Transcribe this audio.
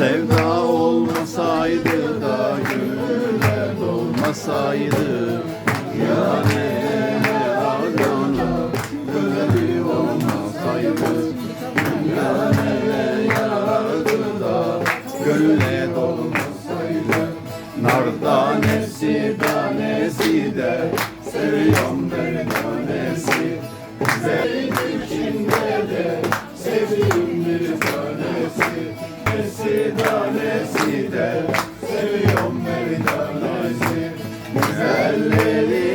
Sevda olmasaydı da gülen olmasaydı Yani Adana güzeli olmasaydı Yani yardı da gülle olmasaydı Nar tanesi tanesi de seviyorum bir tanesi Zeyt içinde de sevdiğim bir tanesi Nesi tanesi de seviyorum bir tanesi Güzellerin